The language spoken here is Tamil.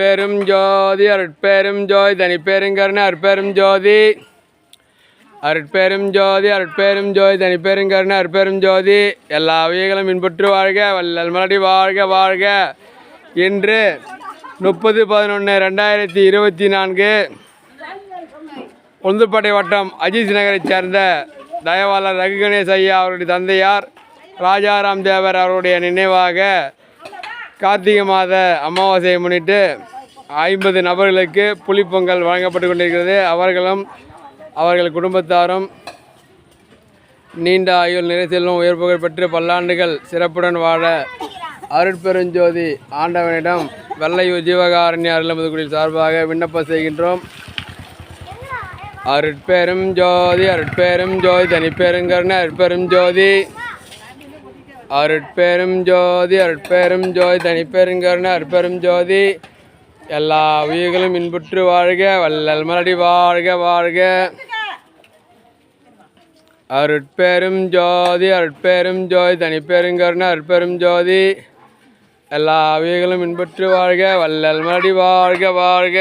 அருட்பெரும் ஜோதி அருட்பெரும் ஜோதி தனிப்பெருங்கருணை அருட்பெரும் ஜோதி. அருட்பெரும் ஜோதி அருட்பெரும் ஜோதி தனிப்பெருங்கருணை அருட்பெரும் ஜோதி. எல்லா வகைகளும் இன்புற்று வாழ்க வள்ளல் மலடி வாழ்க வாழ்க. இன்று முப்பது பதினொன்று ரெண்டாயிரத்தி இருபத்தி நான்கு உளுந்துப்பட்டை வட்டம் அஜித் நகரைச் சேர்ந்த தயவாளர் ரகு கணேஷ் ஐயா அவருடைய தந்தையார் ராஜாராம் தேவர் அவருடைய நினைவாக கார்த்திகை மாத அமாவாசையை முன்னிட்டு ஐம்பது நபர்களுக்கு புலிப்பொங்கல் வழங்கப்பட்டு கொண்டிருக்கிறது. அவர்களும் அவர்கள் குடும்பத்தாரும் நீண்ட ஆயுள் நிறை செல்வம் உயர் புகழ் பெற்று பல்லாண்டுகள் சிறப்புடன் வாழ அருட்பெருஞ்சோதி ஆண்டவனிடம் வெள்ளையூர் ஜீவகாரண்ய அருளமுதுகுடியில் சார்பாக விண்ணப்பம் செய்கின்றோம். அருட்பெரும் ஜோதி அருட்பெரும் ஜோதி தனிப்பெருங்கருணை அருட்பெரும் ஜோதி அருட்பெரும் ஜோதி அருட்பெரும் ஜோதி தனிப்பெருங்கருணை அருட்பெரும் ஜோதி. எல்லா உயிர்களும் இன்புற்று வாழ்க வல்லல் மலடி வாழ்க வாழ்க. அருட்பெரும் ஜோதி அருட்பெரும் ஜோதி தனிப்பெருங்கருணை அருட்பெரும் ஜோதி. எல்லா உயிர்களும் இன்புற்று வாழ்க வல்லல் மலடி வாழ்க வாழ்க.